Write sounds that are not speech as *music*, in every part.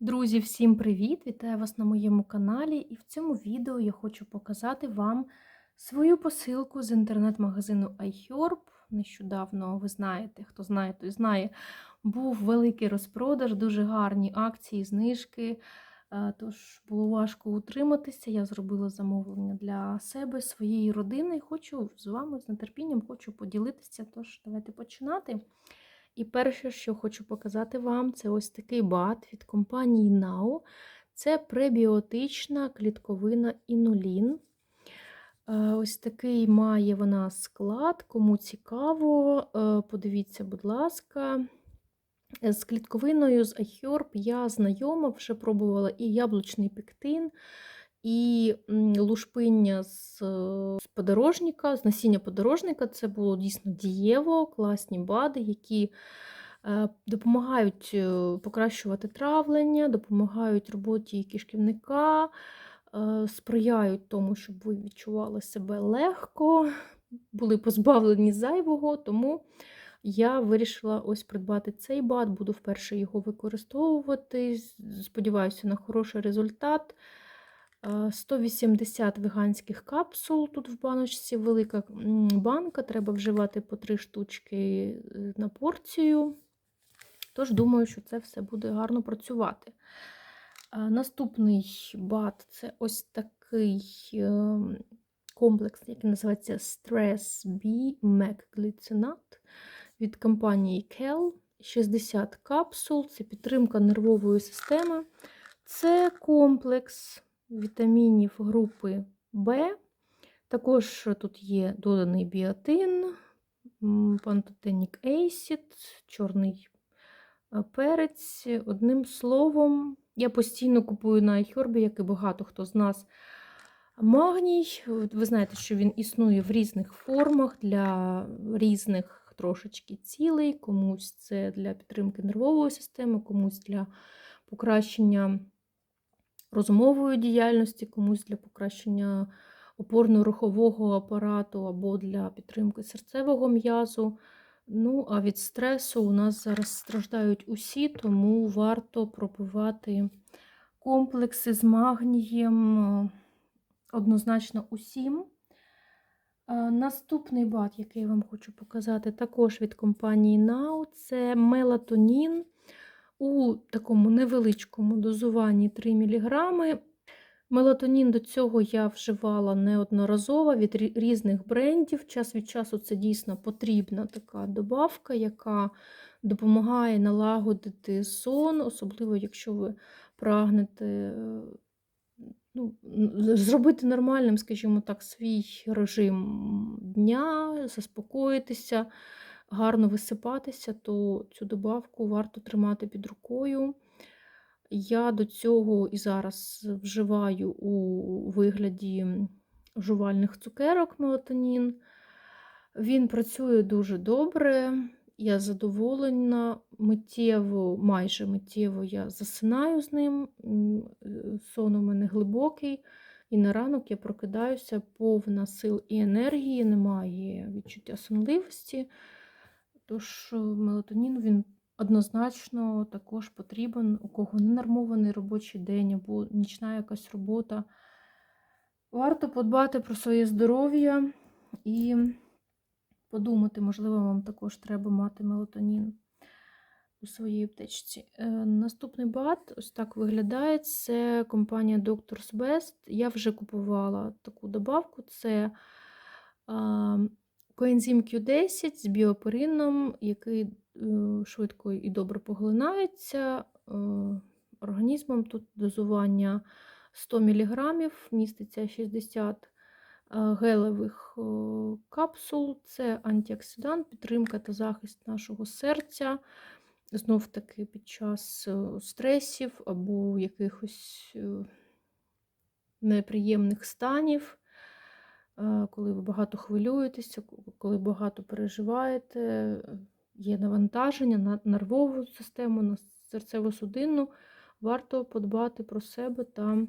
Друзі, всім привіт! Вітаю вас на моєму каналі. І в цьому відео я хочу показати вам свою посилку з інтернет-магазину iHerb. Нещодавно, ви знаєте, хто знає, той знає, був великий розпродаж, дуже гарні акції, знижки. Е, Тож було важко утриматися. Я зробила замовлення для себе, своєї родини. Хочу з вами з нетерпінням хочу поділитися. Тож, давайте починати. І перше, що хочу показати вам, це ось такий бат від компанії Now. Це пребіотична клітковина інулін. Е, Ось такий має вона склад. Кому цікаво, е, подивіться, будь ласка. З клітковиною з iHerb я знайома, вже пробувала і яблучний пектин, і лушпиння з, з подорожника, з насіння подорожника. Це було дійсно дієво, класні бади, які е, допомагають е, покращувати травлення, допомагають роботі кишківника, сприяють тому, щоб ви відчували себе легко, були позбавлені зайвого. Тому я вирішила ось придбати цей бат, буду вперше його використовувати. Сподіваюся на хороший результат. Е, 180 веганських капсул тут в баночці, велика банка, треба вживати по 3 штучки е, на порцію. Тож, думаю, що це все буде гарно працювати. Е, Наступний бат це ось такий е, комплекс, який називається Stress B Mac Glycinat від компанії Kell. 60 капсул, це підтримка нервової системи. Це комплекс вітамінів групи В. Також тут є доданий біотин, пантотенік acid, чорний е, перець. Одним словом, я постійно купую на iHerb, як і багато хто з нас. Магній. Ви знаєте, що він існує в різних формах для різних трошечки цілей. Комусь це для підтримки нервової системи, комусь для покращення розумової діяльності, комусь для покращення опорно-рухового апарату або для підтримки серцевого м'язу. Ну, а від стресу у нас зараз страждають усі, тому варто пропивати комплекси з магнієм е, однозначно усім. Е, Наступний бат, який я вам хочу показати, також від компанії Now, це мелатонін у такому невеличкому дозуванні 3 мг. Мелатонін до цього я вживала неодноразово від різних брендів. Час від часу це дійсно потрібна така добавка, яка допомагає налагодити сон, особливо якщо ви прагнете ну, зробити нормальним, скажімо так, свій режим дня, заспокоїтися, гарно висипатися, то цю добавку варто тримати під рукою. Я до цього і зараз вживаю у вигляді жувальних цукерок мелатонін. Він працює дуже добре, я задоволена, миттєво, майже миттєво я засинаю з ним. е, Сон у мене глибокий, і на ранок я прокидаюся повна сил і енергії, немає відчуття сонливості. Тож мелатонін він однозначно також потрібен, у кого ненормований робочий день або нічна якась робота. Варто подбати про своє здоров'я і подумати, можливо, вам також треба мати мелатонін у своїй аптечці. Е, Наступний бат ось так виглядає. Це компанія Doctor's Best. Я вже купувала таку добавку. Це коензим Q10 з біоперином, який е, швидко і добре поглинається. Е, Організмом тут дозування 100 мг, міститься 60 е, гелевих капсул. Це антиоксидант, підтримка та захист нашого серця. Знов таки під час стресів або якихось неприємних станів, коли ви багато хвилюєтеся, коли багато переживаєте, е, є навантаження на нервову систему, на серцево-судинну, варто подбати про себе та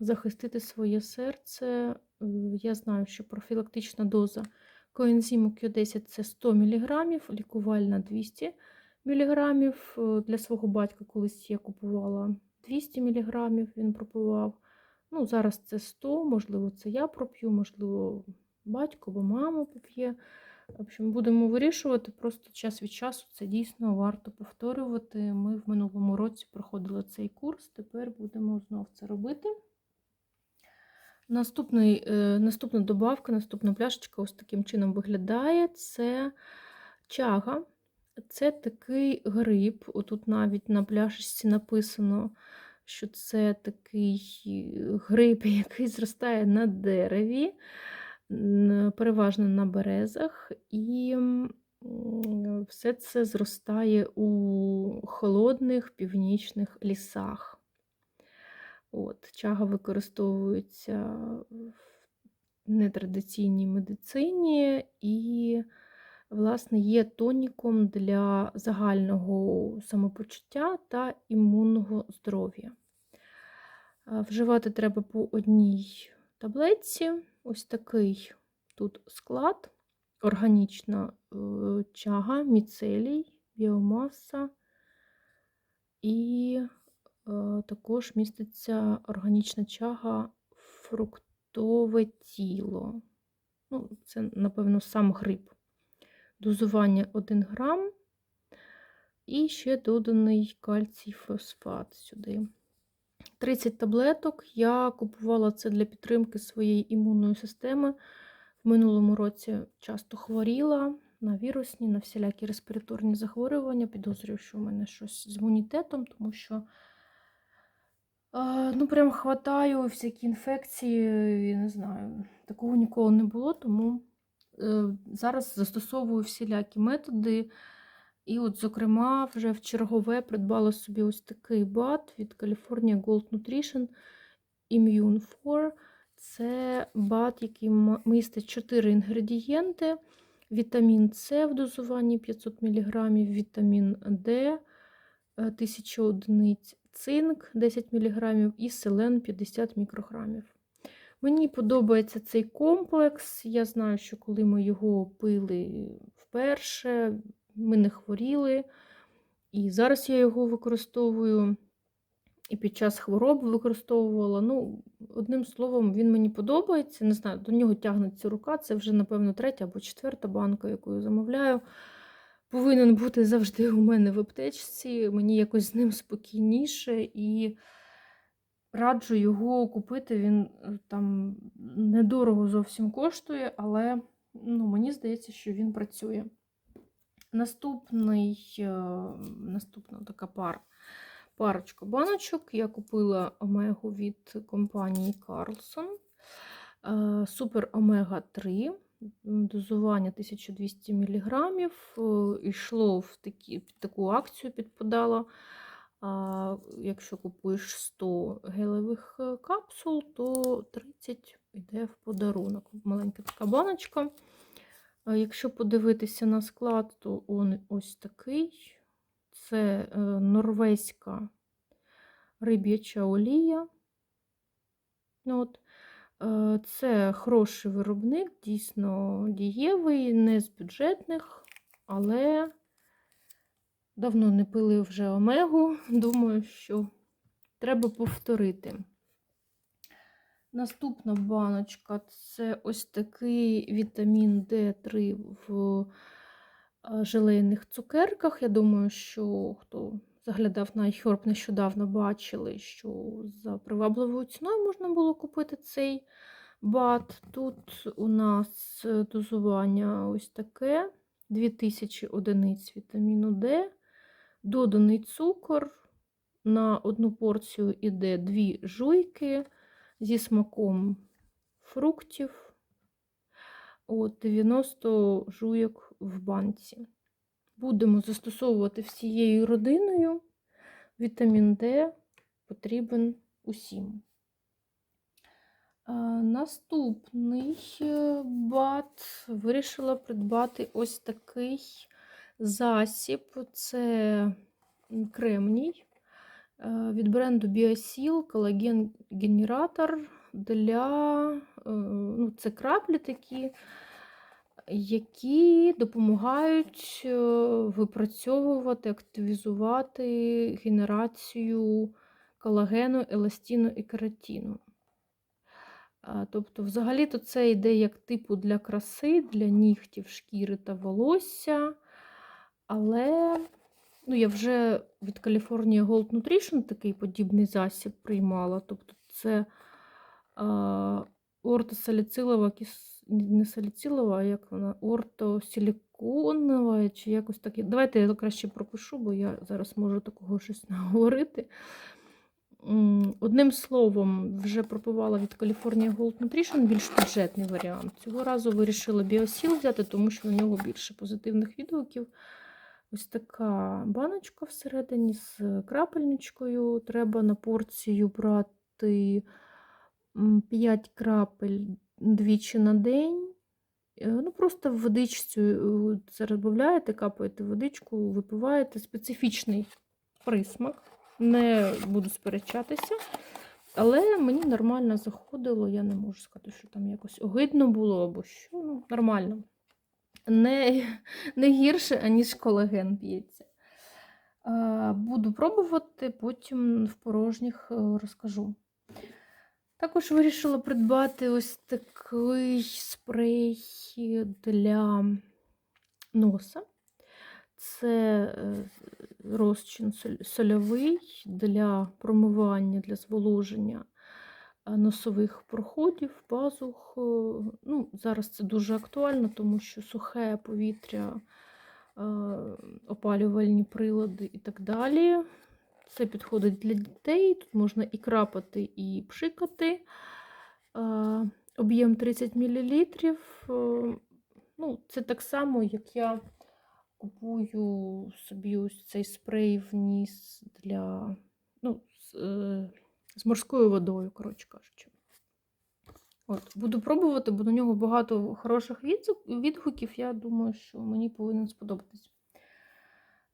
захистити своє серце. Е, Я знаю, що профілактична доза коензиму Q10 це 100 мг, лікувальна 200 мг. Для свого батька колись я купувала 200 мг він пропивав. Ну, зараз це 100, можливо, це я проп'ю, можливо, батько або мама поп'є. В общем, будемо вирішувати. Просто час від часу це дійсно варто повторювати. Ми в минулому році проходили цей курс, тепер будемо знов це робити. Наступний, е, наступна добавка, наступна пляшечка ось таким чином виглядає. Це чага. Це такий гриб. Отут навіть на пляшечці написано, що це такий гриб, *laughs* який зростає на дереві, переважно на березах, і все це зростає у холодних північних лісах. От, чага використовується в нетрадиційній медицині і, власне, є тоніком для загального самопочуття та імунного здоров'я. Вживати треба по одній таблетці. Ось такий тут склад, органічна е, чага, міцелій, біомаса і Е, Також міститься органічна чага, фруктове тіло. Ну, це, напевно, сам гриб. Дозування 1 грам. І ще доданий кальцій фосфат сюди. 30 таблеток. Я купувала це для підтримки своєї імунної системи. В минулому році часто хворіла на вірусні, на всілякі респіраторні захворювання. Підозрюю, що в мене щось з імунітетом, тому що а, Ну, прям хватаю всякі інфекції, я не знаю. Такого ніколи не було, тому е, зараз застосовую всілякі методи. І, от, зокрема, вже в чергове придбала собі ось такий бат від California Gold Nutrition Immune 4. Це бат, який містить 4 інгредієнти: вітамін С в дозуванні 500 мг, вітамін Д е, 1000 одиниць, цинк 10 мг і селен 50 мікрограмів. Мені подобається цей комплекс. Я знаю, що коли ми його пили вперше, ми не хворіли. І зараз я його використовую. І під час хвороби використовувала. Ну, одним словом, він мені подобається. Не знаю, до нього тягнеться рука. Це вже, напевно, третя або четверта банка, яку я замовляю повинен бути завжди у мене в аптечці. Мені якось з ним спокійніше і раджу його купити. Він е, там недорого зовсім коштує, але ну, мені здається, що він працює. Наступний, е, наступна така пара. Парочка баночок. Я купила омегу від компанії Carlson. Е, Супер Омега 3 дозування 1200 мг. Йшло в такі, в таку акцію підпадало. А Якщо купуєш 100 гелевих е, капсул, то 30 йде в подарунок. Маленька така баночка. А Якщо подивитися на склад, то він ось такий. Це е, норвезька риб'яча олія. От. Е, Це хороший виробник, дійсно дієвий, не з бюджетних, але давно не пили вже омегу. *laughs* Думаю, що треба повторити. Наступна баночка це ось такий вітамін D3 в е, желейних цукерках. Я думаю, що хто заглядав на iHerb, нещодавно бачили, що за привабливою ціною можна було купити цей бат. Тут у нас дозування ось таке: 2000 одиниць вітаміну D, доданий цукор. На одну порцію іде дві жуйки зі смаком фруктів. От 90 жуйок в банці. Будемо застосовувати всією родиною. Вітамін Д потрібен усім. Наступний е, бат вирішила придбати ось такий засіб. Це кремній е, від бренду Biosil колаген генератор для е, ну, це краплі такі які допомагають е, випрацьовувати, активізувати генерацію колагену, еластіну і кератіну. Тобто, взагалі-то це йде як типу для краси, для нігтів, шкіри та волосся. Але ну, я вже від California Gold Nutrition такий подібний засіб приймала. Тобто це а, ортосаліцилова не саліцилова, а як вона? Ортосиліконова, чи якось таке. Давайте я краще пропишу, бо я зараз можу такого щось *laughs* наговорити. Одним словом, вже пропивала від California Gold Nutrition більш бюджетний варіант. Цього разу вирішила біосіл взяти, тому що на нього більше позитивних відгуків. Ось така баночка всередині з крапельничкою. Треба на порцію брати 5 крапель двічі на день. Е, Ну, просто в водичцю е, це розбавляєте, капаєте водичку, випиваєте специфічний присмак. Не буду сперечатися. Але мені нормально заходило, я не можу сказати, що там якось огидно було або що. Ну, нормально. Не, не гірше, аніж колаген п'ється. Буду пробувати, потім в порожніх е, розкажу. Також вирішила придбати ось такий спрей для носа. Це е, розчин сольовий для промивання, для зволоження носових проходів, пазух. Е, Ну, зараз це дуже актуально, тому що сухе повітря, е, опалювальні прилади і так далі. Це підходить для дітей. Тут можна і крапати, і пшикати. Е, Об'єм 30 мл. Ну, це так само, як я купую собі ось цей спрей в ніс для, ну, з, морською водою, коротше кажучи. От, буду пробувати, бо на нього багато хороших відгуків. Я думаю, що мені повинен сподобатись.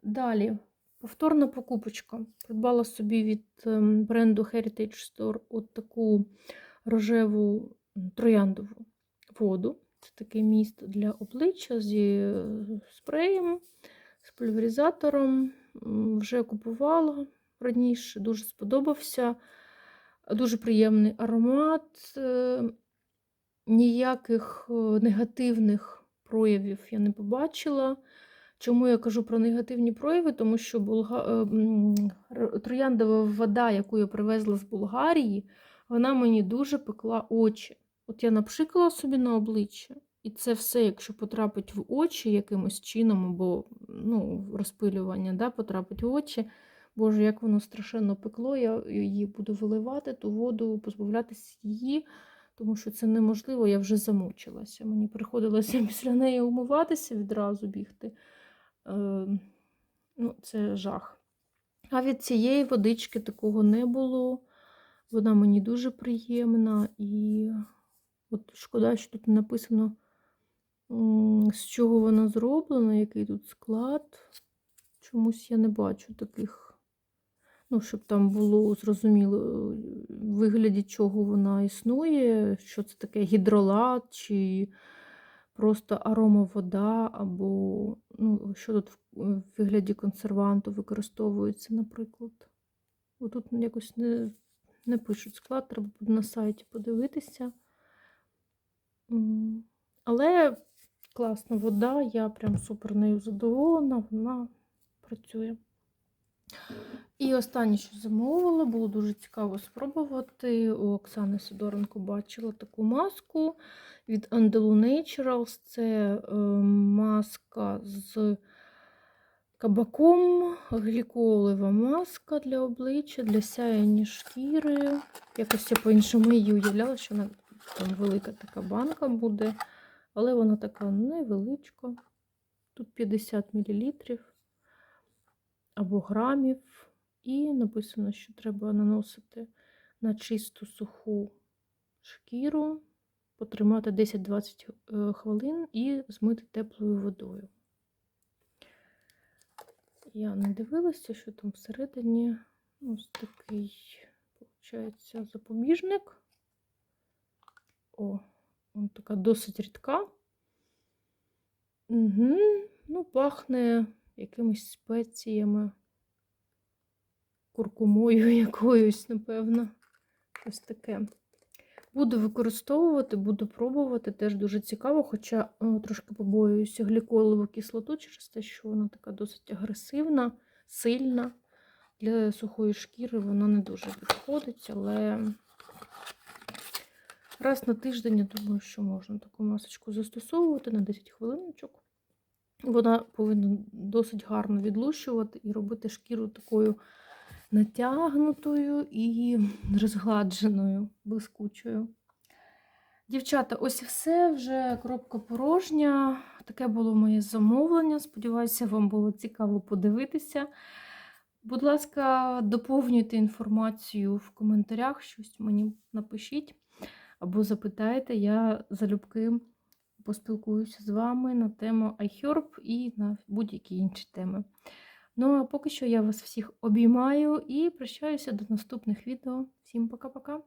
Далі, повторна покупочка. Придбала собі від ем, бренду Heritage Store от таку рожеву трояндову воду. Це такий міст для обличчя зі е, спреєм, з пульверизатором. Вже купувала раніше, дуже сподобався. Дуже приємний аромат. е, Ніяких е, негативних проявів я не побачила. Чому я кажу про негативні прояви? Тому що булга... е, м, р- трояндова вода, яку я привезла з Болгарії, вона мені дуже пекла очі. От я напшикала собі на обличчя, і це все, якщо потрапить в очі якимось чином, або ну, розпилювання да, потрапить в очі. Боже, як воно страшенно пекло, я її буду виливати, ту воду, позбавлятися її, тому що це неможливо, я вже замучилася. Мені приходилося *laughs* після неї умиватися, відразу бігти. Е, ну, це жах. А від цієї водички такого не було. Вона мені дуже приємна і от шкода, що тут написано, з чого вона зроблена, який тут склад. Чомусь я не бачу таких, ну, щоб там було зрозуміло, е, в вигляді чого вона існує, що це таке гідролат, чи просто аромавода, або ну, що тут в в вигляді консерванту використовується, наприклад. Отут якось не, не пишуть склад, треба буде на сайті подивитися. Але класна вода, я прям супер нею задоволена, вона працює. І останнє, що замовила, було дуже цікаво спробувати. У Оксани Сидоренко бачила таку маску від Andalou Naturals. Це е, маска з кабаком, гліколева маска для обличчя, для сяєння шкіри. Якось я по-іншому її уявляла, що вона там велика така банка буде, але вона така невеличка. Тут 50 мл або грамів. І написано, що треба наносити на чисту суху шкіру, потримати 10-20 е, хвилин і змити теплою водою. Я не дивилася, що там всередині ось такий, виходить, запобіжник. О, он така досить рідка. Угу. Ну, пахне якимись спеціями. Куркумою *laughs* якоюсь, напевно. Ось таке. Буду використовувати, буду пробувати, теж дуже цікаво, хоча о, трошки побоююся гліколову кислоту через те, що вона така досить агресивна, сильна. Для сухої шкіри вона не дуже підходить, але раз на тиждень, я думаю, що можна таку масочку застосовувати на 10 хвилиночок. Вона повинна досить гарно відлущувати і робити шкіру такою натягнутою і розгладженою, блискучою. Дівчата, ось і все, вже коробка порожня. Таке було моє замовлення. Сподіваюся, вам було цікаво подивитися. Будь ласка, доповнюйте інформацію в коментарях, щось мені напишіть або запитайте, я залюбки поспілкуюся з вами на тему iHerb і на будь-які інші теми. Ну, а поки що я вас всіх обіймаю і прощаюся до наступних відео. Всім пока-пока!